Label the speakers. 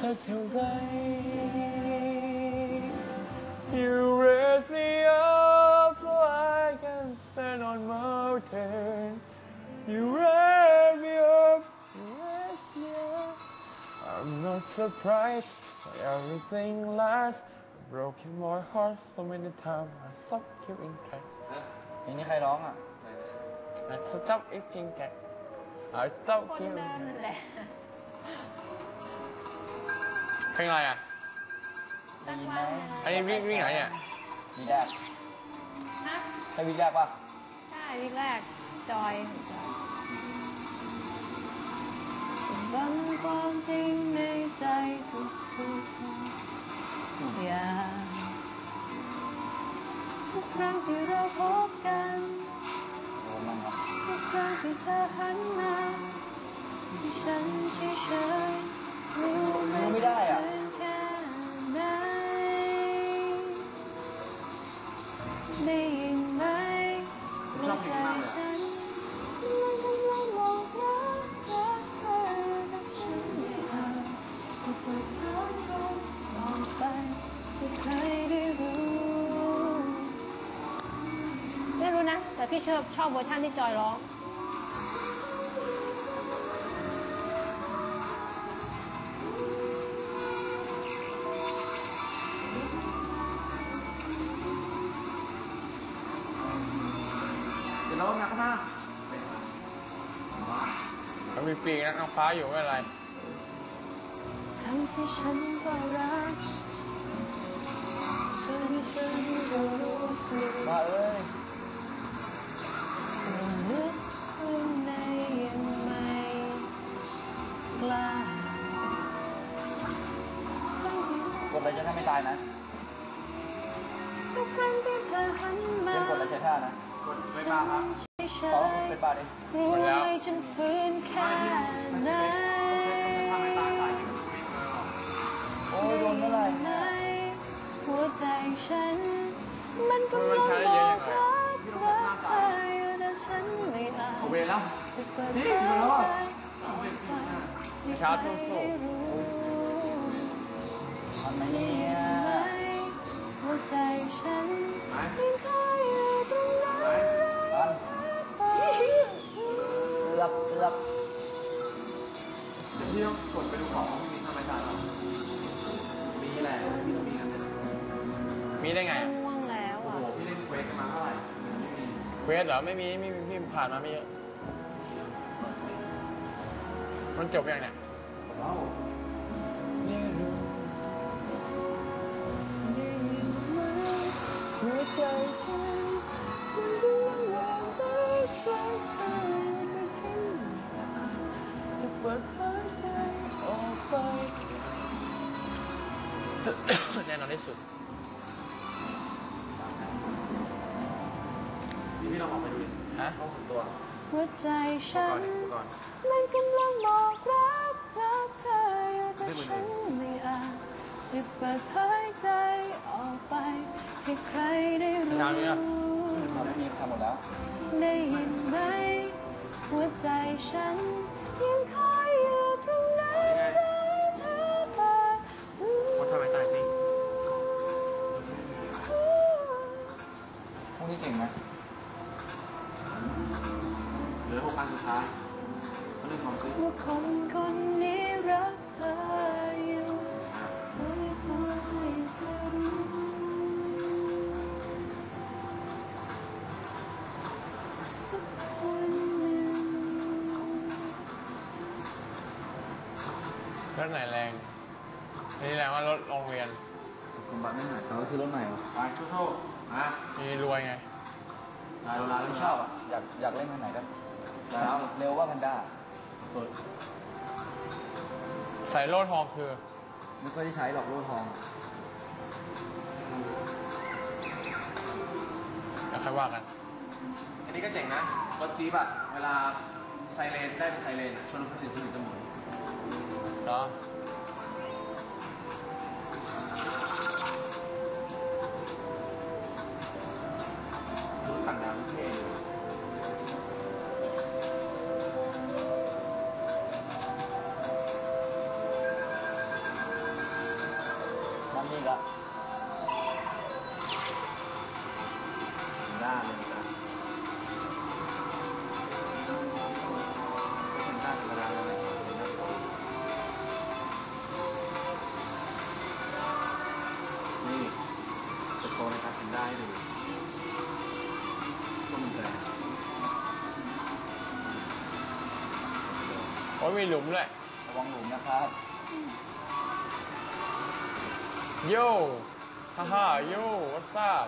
Speaker 1: สักเท่าไร You raise me up so I can stand on mountain You raise me up, you raise me up I'm not surprised by everything last Broken my heart so many times I stop giving back
Speaker 2: เพลงนี้ใครร้องอ่ะ
Speaker 1: I stop giving back I stop
Speaker 3: คน
Speaker 1: giving
Speaker 3: เดิม
Speaker 1: back
Speaker 3: นั่นแหละ
Speaker 1: เพลงอะไรอะ
Speaker 2: ได้ยินไหม
Speaker 1: อันนี้วิ่งวิ่งไหนเนี่ย
Speaker 2: วีแรก
Speaker 3: ฮะ
Speaker 2: ใช่วีแรกป่ะ
Speaker 3: ใช่วิกแรกจอยบังความจริงในใจทุกทุกๆอย่างทุกครั้งที่เราพบกัน ธอหันมาฉันเฉยๆรู้ไหม
Speaker 2: ไม่ได้อะ
Speaker 3: แค่ไหนได้ยินไหมว่าใจฉันมันทำไมมองหน้าเธอแต่ฉันไม่อาจจะเปิดเผยมันออกไปให้ใครได้รู้ไม่รู้นะ แต่พี่ชอบชอบเวอร์ชันที่จอยร้อง
Speaker 2: เดี๋ยวเรามาข้างหน้า
Speaker 1: มันมีปีกนะน้องฟ้าอยู่ไม่เป็นไร
Speaker 3: ทั้งที่ฉันก็รักเธอที่ฉันก็รู้สึก
Speaker 2: มาเอ้ย
Speaker 3: ลึกข้างในยังไม่กล้าก
Speaker 2: ดอะไรจะถ้าไม่ตายนะ
Speaker 3: ทุกครั้งที่เธอหันมา
Speaker 2: เล่นกดอะไรใช้ท่านะ
Speaker 3: ไม่มาครับเฉ
Speaker 2: ต่อว่ายเป็นบาร์ดิ
Speaker 3: ๆรู้ไหมฉันฝืนแค่ไหน
Speaker 2: โอ้ยโดนเมื่อไหร่
Speaker 3: ไหนหัวใจฉัน มันกำลังบอกรักรักเธออยู่แต่ฉันไม่อาจ
Speaker 2: เวรแล้ว
Speaker 3: จะเปิดเผยออกไปให้ใครได้รู้
Speaker 2: ทำไมเนี่ย
Speaker 3: หัวใจฉันยังคอ อ
Speaker 2: บเกือบ
Speaker 4: เดี๋ยวพี่ต้องกดไปดูของว่าพี่มีทำไมจ่ายเรามีแหละพี่ต้องมีกันเนี่ย
Speaker 1: มีได้ไง
Speaker 3: ง่วงแล้ว
Speaker 4: โอ้
Speaker 3: อะ
Speaker 4: โหพี่เล่นเควสกันมาเท่าไหร่ไม่มี
Speaker 1: เควสเหรอไม่มีไม่มีพี่ผ่านมาไม่เยอะมันจบยังเนี่ย
Speaker 4: เอ้า
Speaker 1: แน่นอนที่สุด
Speaker 4: พี่พี่ลองออกไปดูดิ
Speaker 1: ฮะ
Speaker 4: ห้องส่วนตัว
Speaker 3: หัวใจฉั
Speaker 4: ก่อนนก่อน
Speaker 3: มันกำลังบอกรักรักเธออยู่แต่ฉันไม่อาจจะเปิดเผยใจออกไปให้ใครได้รู้
Speaker 1: ทำยังไงอะ
Speaker 2: ทำไม่มีทำหมดแล้ว
Speaker 3: ได้ยินไหมหัวใจฉันยัง อ
Speaker 2: ห
Speaker 4: กพันสุดท้ายเขาเล่นของซิ
Speaker 3: ว่าคนคนนี้รักเธออยู่ไม่ขอให้เธอรู้สักวันหนึ่ง
Speaker 1: รถไหนแรง นี่แรงว่ารถโรงเรียน
Speaker 2: สมบัติไม่หายเขาซื้อรถใหม่เหรอ
Speaker 4: ไปโชว์ๆมา
Speaker 1: นี่รวยไง
Speaker 4: ลายโรลา
Speaker 2: ไม่
Speaker 4: ไม่
Speaker 2: ช
Speaker 4: ช
Speaker 2: อ
Speaker 4: อ
Speaker 2: บบอะอยากอยากเล่นคันไหนก็
Speaker 4: แล้ว
Speaker 2: เร็วว่าแพนด้า
Speaker 4: สุด
Speaker 1: ใส่โล่ทองคือ
Speaker 2: ไม่ค่อยได้ใช้หรอกโล่ทอง
Speaker 1: แล้วค่อยว่ากัน
Speaker 4: อันนี้ก็เจ๋งนะรถจี๊ปอะเวลาไซเรนได้เป็นไซเรนอะชนรถคนอื่นคนอื่นจะหมุน
Speaker 1: เหรอ
Speaker 4: รถต่าง การทำได้ให้ดูก็มันแรง
Speaker 1: โอ้ยมีหลุมเลย
Speaker 2: ระวังหลุมนะครับ
Speaker 1: โย่ฮ่าฮ่าโย่วั s ซับ